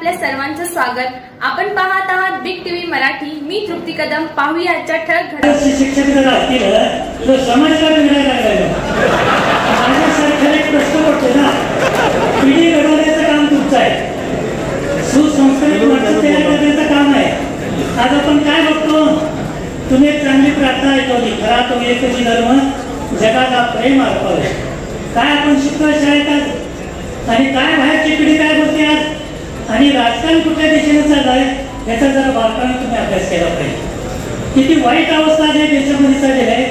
आपल्या सर्वांचं स्वागत. आपण पाहत आहात बिग टीव्ही मराठी. मी तृप्ती कदम. पाहूया आजच्या ठळक घडामोडी शिक्षक जर असतील तर समाजाला बिघडायला लागलेलं माझ्यासारख्याला एक प्रश्न पडतो ना. पिढी घडवण्याचं काम तुमचं आहे. सुसंस्कृत माणसं तयार करण्याचं काम आहे. आज आपण काय बघतो? तुम्ही एक चांगली प्रार्थना ऐकवली. खरा तो एकची धर्म जगाला प्रेम अर्पवले काय आपण शिकतो शाळेत आज? आणि काय बाहेरची पिढी काय बोलते आज? आणि राजकारण कुठल्या दिशेने आहे याचा जरा बारकाने तुम्ही अभ्यास केला पाहिजे. किती वाईट अवस्था ज्या देशामध्ये चाललेली आहे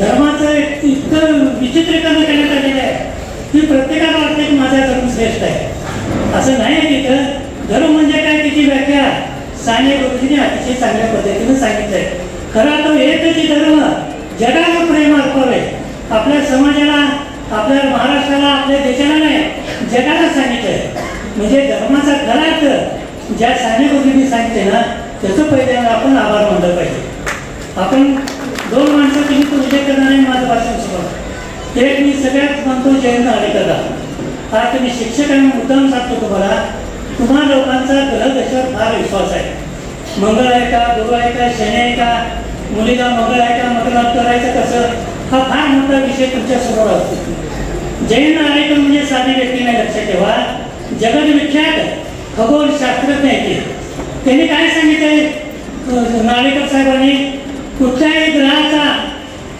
धर्माचं एक इतकं विचित्रीकरण करण्यात आलेलं आहे की प्रत्येकाला वाटतं की माझा धर्म श्रेष्ठ आहे. असं नाही आहे तिथं. धर्म म्हणजे काय तिची व्याख्या? साने गुरुजीने अतिशय चांगल्या पद्धतीने सांगितलंय. खरा तो एकच धर्म जगाला प्रेम अर्पवे आपल्या समाजाला आपल्या महाराष्ट्राला आपल्या देशाला नाही जगाला सांगितलंय. म्हणजे धर्माचा घरात ज्या साने गुरुजींनी सांगितले ना त्याचं पहिल्यांदा आपण आभार मानलं पाहिजे. आपण दोन माणसं तुम्ही तो उल्लेख करणार नाही माझं भाषण सुरू एक मी सगळ्यात म्हणतो जयंत आडेकरला आज तुम्ही शिक्षकांना मुद्दाम सांगतो तुम्हाला तुम्हा लोकांचा ग्रह दशावर फार विश्वास आहे. मंगळ आहे का गुरु आहे का शनी आहे का मुलीला मंगळ आहे का मग करायचं कसं? हा फार मोठा विषय तुमच्यासमोर असतो? जैन नाळेकर म्हणजे साधी व्यक्ती नाही लक्षात ठेवा. जगविख्यात खगोल शास्त्रज्ञ आहेत त्यांनी काय सांगितलंय? नारेकर साहेबांनी कुठल्याही ग्रहाचा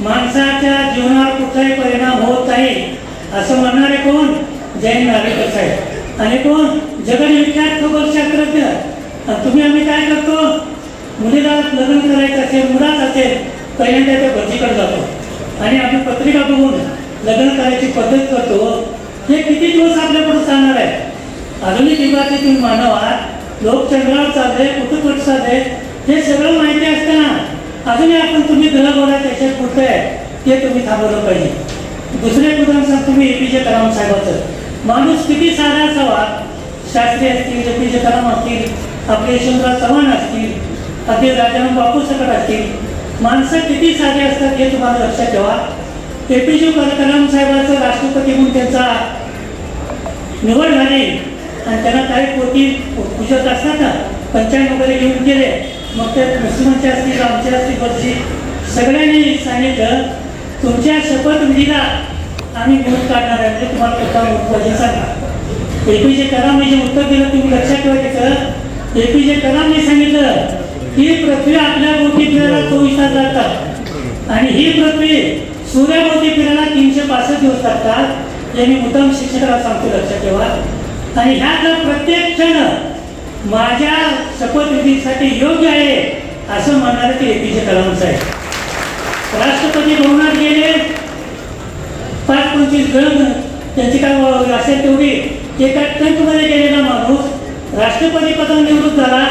माणसाच्या जीवनावर कुठलाही परिणाम होत नाही असं म्हणणारे कोण? जैन नागरिक साहेब. आणि कोण? जगविख्यात खगोलशास्त्रज्ञ. आणि तुम्ही आम्ही काय करतो? मुलीला लग्न करायचं असेल मुलाच असेल पहिल्यांदा त्या भजीकडे जातो. आणि आपली पत्रिका बघून लग्न करायची पद्धत करतो हे किती दिवस आपल्याकडून चालणार आहे? आधुनिक युगातील तुम्ही लोक चंद्रावर चालले कुठं कुठं चालले हे सगळं माहिती असताना अजूनही आपण तुम्ही ग्रह त्याच्यात कुठं आहे ते तुम्ही थांबवलं पाहिजे. दुसरे उदाहरण सांगतो तुम्ही ए पी जे कलाम साहेबाचं. माणूस किती साधा असावा? शास्त्री असतील ए पी जे कलाम असतील आपले यशवंतराव चव्हाण असतील आपले राजाराम बापू सकट असतील माणसं किती साधे असतात हे तुम्हाला लक्षात ठेवा. ए पी जे कलाम साहेबांचं राष्ट्रपती म्हणून त्यांचा निवड झाली. आणि त्यांना काही पोटी पुजत असतात ना पंचायत वगैरे घेऊन गेले. मग ते मुस्लिमांचे असतील आमचे असतील वरची सगळ्यांनी सांगितलं तुमच्या शपथविधीला आम्ही निवड काढणार आहे. म्हणजे तुम्हाला कुठला महत्त्वाचे सांगा. ए पी जे कलाम जे उत्तर दिलं तुम्ही लक्षात ठेवायचं ए पी जे कलामने सांगितलं ही पृथ्वी आपल्या भोवती फिरायला चोवीस तास लागतात आणि ही पृथ्वी सूर्याभोवती फिरायला तीनशे पासष्ट दिवस लागतात हे मी मुद्दाम शिक्षकाला सांगतो लक्षात ठेवा. आणि ह्या जर प्रत्येक क्षण माझ्या शपथविधीसाठी योग्य आहे असं म्हणणारे ते ए पी जे कलाम साहेब. राष्ट्रपती भवनात गेले पाच पंचवीस गण त्यांची काय असेल तेवढी एका टंकमध्ये गेलेला माणूस राष्ट्रपती पदावर निवडून झाला.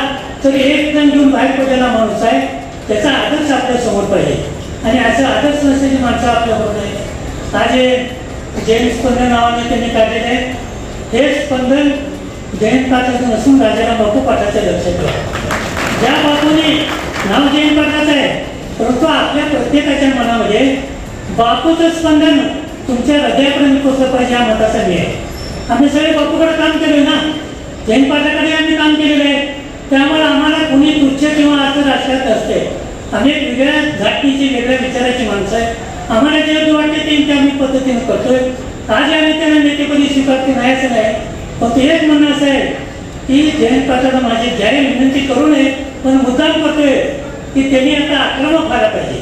तर एक जण घेऊन बाहेर पडलेला माणूस आहे. त्याचा आदर्श आपल्यासमोर पाहिजे. आणि असं आदर्श नसलेली माणसं आपल्याबरोबर आहे आज हे जैन स्पंदन नावाने त्यांनी काढलेले आहे. हे स्पंदन जैन पाठाचं नसून राजाराम बापू पाठाचं लक्षात ठेवा. ज्या बापूने नाव जैन पाठाचं आहे परंतु आपल्या प्रत्येकाच्या मनामध्ये बापूचं स्पंदन तुमच्या हृदयापर्यंत पोचलं पाहिजे हा मताचा मी आहे. आम्ही सगळे बापूकडे काम केलं ना? जैन पाठाकडे आम्ही काम केलेलं आहे. त्यामुळे आम्हाला कुणी तुच्छ किंवा असं राष्ट्रात असते आम्ही वेगळ्या जातीची वेगळ्या विचाराची माणसं आहे आम्हाला जे वाटते ते ते आम्ही पद्धतीने करतोय. आज या नेत्याला नेतेपदी स्वीकारते नाही असं नाही. पण ते एक म्हणणं असं आहे की जयंत पाटलाला माझी जाहीर विनंती करू नये पण मुद्दाम करतोय की त्यांनी आता आक्रमक व्हायला पाहिजे.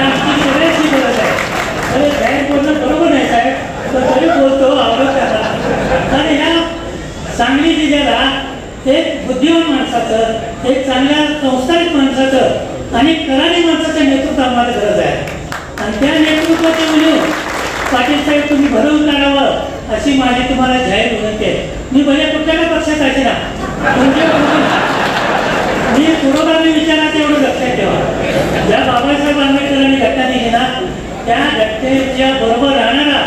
आमची सगळ्याची गरज आहे. अरे जाहीर बोलणं बरोबर नाही साहेब पण तरी बोलतो आवडत त्याला. आणि ह्या सांगली जिल्ह्याला एक बुद्धिमान माणसाचं एक चांगल्या संस्कारित माणसाचं आणि करारी माणसाच्या नेतृत्व आम्हाला गरज आहे. आणि त्या नेतृत्वाचे म्हणून पाटील साहेब तुम्ही भरवून काढावं अशी माझी तुम्हाला जाहीर विनंती आहे. मी भले कुठल्या पक्षात असे ना मी पुरोगामी विचारात एवढं लक्षात ठेवा. ज्या बाबासाहेब आंबेडकरांनी घटना दिली ना त्या घटनेच्या बरोबर राहणारा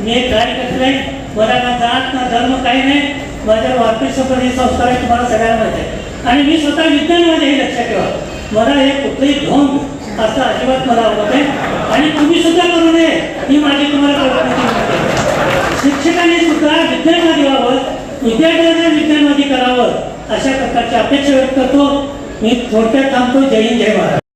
मी एक कार्यकर्ता आहे. मला ना जात ना धर्म काही नाही. माझ्या वारपी संस्कार आहे तुम्हाला सगळ्यांना माहिती आहे. आणि मी स्वतः विज्ञानमध्ये हे लक्षात ठेवा. मला हे कुठलंही ढोंग असं अजिबात मला आवडत आहे आणि तुम्ही सुद्धा करू नये ही माझी तुम्हाला शिक्षकांनी सुद्धा विज्ञानवादी व्हावं विद्यार्थ्यांना करावं अशा प्रकारची अपेक्षा व्यक्त करतो. मी थोडक्यात थांबतो जय हिंद जय महाराज